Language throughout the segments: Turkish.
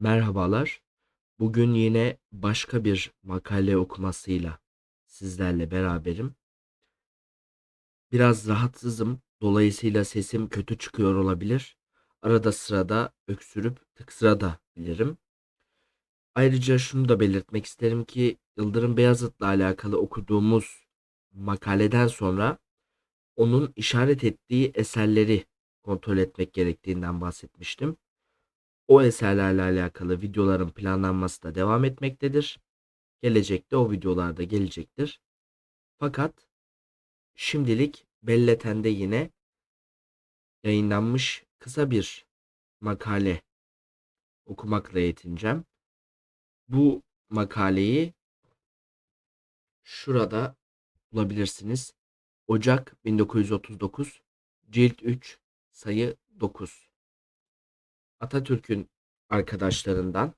Merhabalar. Bugün yine başka bir makale okumasıyla sizlerle beraberim. Biraz rahatsızım. Dolayısıyla sesim kötü çıkıyor olabilir. Arada sırada öksürüp tıksırabilirim. Ayrıca şunu da belirtmek isterim ki Yıldırım Beyazıt'la alakalı okuduğumuz makaleden sonra onun işaret ettiği eserleri kontrol etmek gerektiğinden bahsetmiştim. O eserlerle alakalı videoların planlanması da devam etmektedir. Gelecekte o videolar da gelecektir. Fakat şimdilik Belleten'de yine yayınlanmış kısa bir makale okumakla yetineceğim. Bu makaleyi şurada bulabilirsiniz. Ocak 1939 Cilt 3 Sayı 9 Atatürk'ün arkadaşlarından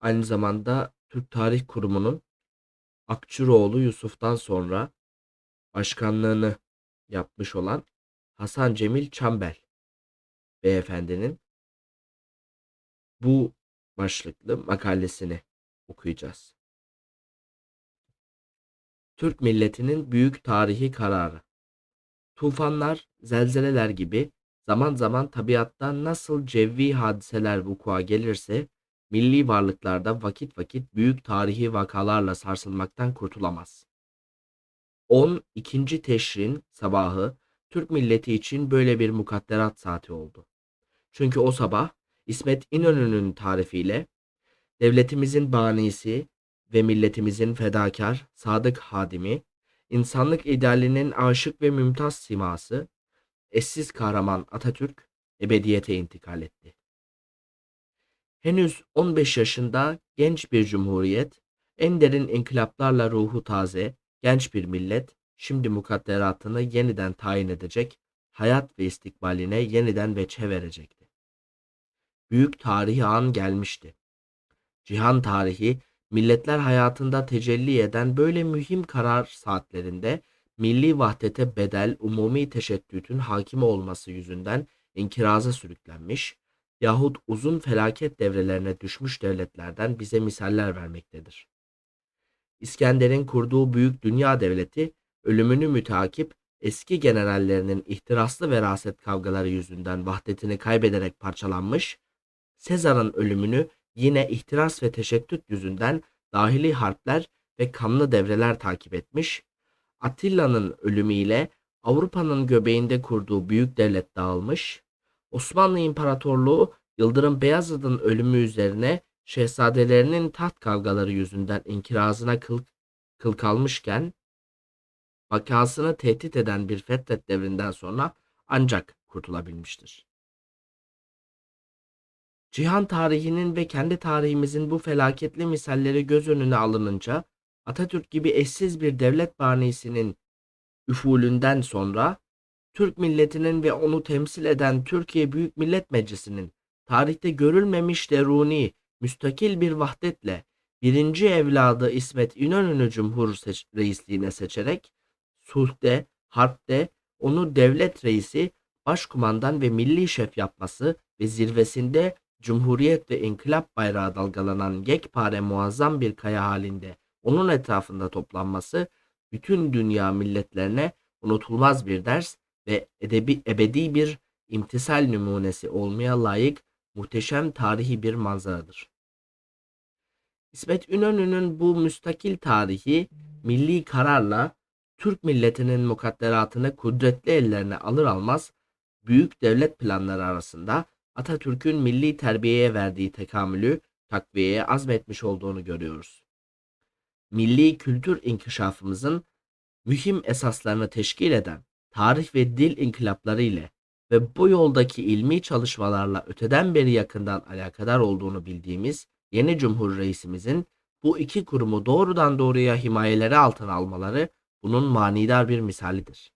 aynı zamanda Türk Tarih Kurumu'nun Akçıroğlu Yusuf'tan sonra başkanlığını yapmış olan Hasan Cemil Çambel beyefendinin bu başlıklı makalesini okuyacağız. Türk milletinin büyük tarihi kararı. Tufanlar, zelzeleler gibi zaman zaman tabiattan nasıl cevvi hadiseler vukua gelirse, milli varlıklarda vakit vakit büyük tarihi vakalarla sarsılmaktan kurtulamaz. 12. Teşrin sabahı Türk milleti için böyle bir mukadderat saati oldu. Çünkü o sabah İsmet İnönü'nün tarifiyle devletimizin banisi ve milletimizin fedakar, sadık hadimi, insanlık idealinin aşık ve mümtaz siması, eşsiz kahraman Atatürk ebediyete intikal etti. Henüz 15 yaşında genç bir cumhuriyet, en derin inkılaplarla ruhu taze, genç bir millet, şimdi mukadderatını yeniden tayin edecek, hayat ve istikbaline yeniden veçhe verecekti. Büyük tarihi an gelmişti. Cihan tarihi, milletler hayatında tecelli eden böyle mühim karar saatlerinde milli vahdete bedel umumi teşeddütün hakim olması yüzünden inkiraza sürüklenmiş yahut uzun felaket devrelerine düşmüş devletlerden bize misaller vermektedir. İskender'in kurduğu büyük dünya devleti ölümünü mütakip eski generallerinin ihtiraslı veraset kavgaları yüzünden vahdetini kaybederek parçalanmış, Sezar'ın ölümünü yine ihtiras ve teşeddüt yüzünden dahili harpler ve kanlı devreler takip etmiş, Atilla'nın ölümüyle Avrupa'nın göbeğinde kurduğu büyük devlet dağılmış, Osmanlı İmparatorluğu Yıldırım Beyazıt'ın ölümü üzerine şehzadelerinin taht kavgaları yüzünden inkirazına kıl, kıl kalmışken, vakasını tehdit eden bir fetret devrinden sonra ancak kurtulabilmiştir. Cihan tarihinin ve kendi tarihimizin bu felaketli misalleri göz önüne alınınca Atatürk gibi eşsiz bir devlet banisinin üfulünden sonra Türk milletinin ve onu temsil eden Türkiye Büyük Millet Meclisi'nin tarihte görülmemiş deruni, müstakil bir vahdetle birinci evladı İsmet İnönü'nü Cumhur seç reisliğine seçerek sulhte, harpte onu devlet reisi, başkumandan ve milli şef yapması ve zirvesinde Cumhuriyet ve İnkılap bayrağı dalgalanan yekpare muazzam bir kaya halinde onun etrafında toplanması bütün dünya milletlerine unutulmaz bir ders ve edebi, ebedi bir imtisal numunesi olmaya layık muhteşem tarihi bir manzaradır. İsmet İnönü'nün bu müstakil tarihi milli kararla Türk milletinin mukadderatını kudretli ellerine alır almaz büyük devlet planları arasında Atatürk'ün milli terbiyeye verdiği tekamülü takviyeye azmetmiş olduğunu görüyoruz milli kültür inkişafımızın mühim esaslarını teşkil eden tarih ve dil inkılapları ile ve bu yoldaki ilmi çalışmalarla öteden beri yakından alakadar olduğunu bildiğimiz yeni Cumhur Reisimizin bu iki kurumu doğrudan doğruya himayeleri altına almaları bunun manidar bir misalidir.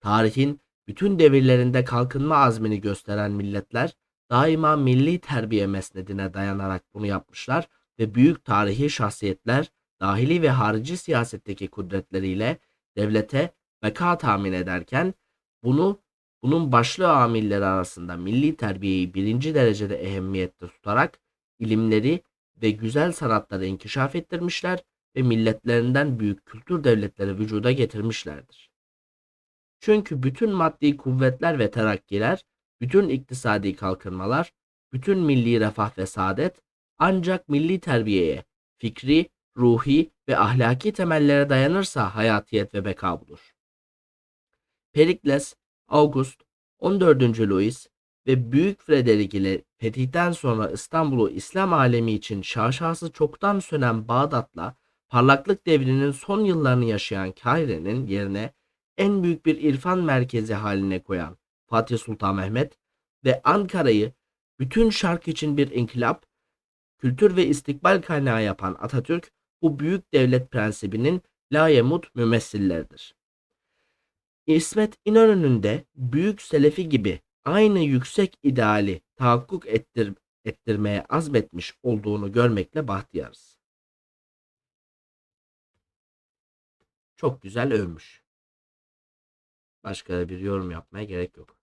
Tarihin bütün devirlerinde kalkınma azmini gösteren milletler daima milli terbiye mesnedine dayanarak bunu yapmışlar ve büyük tarihi şahsiyetler dahili ve harici siyasetteki kudretleriyle devlete beka tahmin ederken bunu bunun başlı amilleri arasında milli terbiyeyi birinci derecede ehemmiyette tutarak ilimleri ve güzel sanatları inkişaf ettirmişler ve milletlerinden büyük kültür devletleri vücuda getirmişlerdir. Çünkü bütün maddi kuvvetler ve terakkiler, bütün iktisadi kalkınmalar, bütün milli refah ve saadet ancak milli terbiyeye, fikri, ruhi ve ahlaki temellere dayanırsa hayatiyet ve beka bulur. Perikles, August, 14. Louis ve Büyük Frederick ile fetihten sonra İstanbul'u İslam alemi için şaşası çoktan sönen Bağdat'la parlaklık devrinin son yıllarını yaşayan Kahire'nin yerine en büyük bir irfan merkezi haline koyan Fatih Sultan Mehmet ve Ankara'yı bütün şark için bir inkılap, kültür ve istikbal kaynağı yapan Atatürk bu büyük devlet prensibinin layemut mümessilleridir. İsmet İnönü'nün de büyük selefi gibi aynı yüksek ideali tahakkuk ettir, ettirmeye azmetmiş olduğunu görmekle bahtiyarız. Çok güzel övmüş. Başka bir yorum yapmaya gerek yok.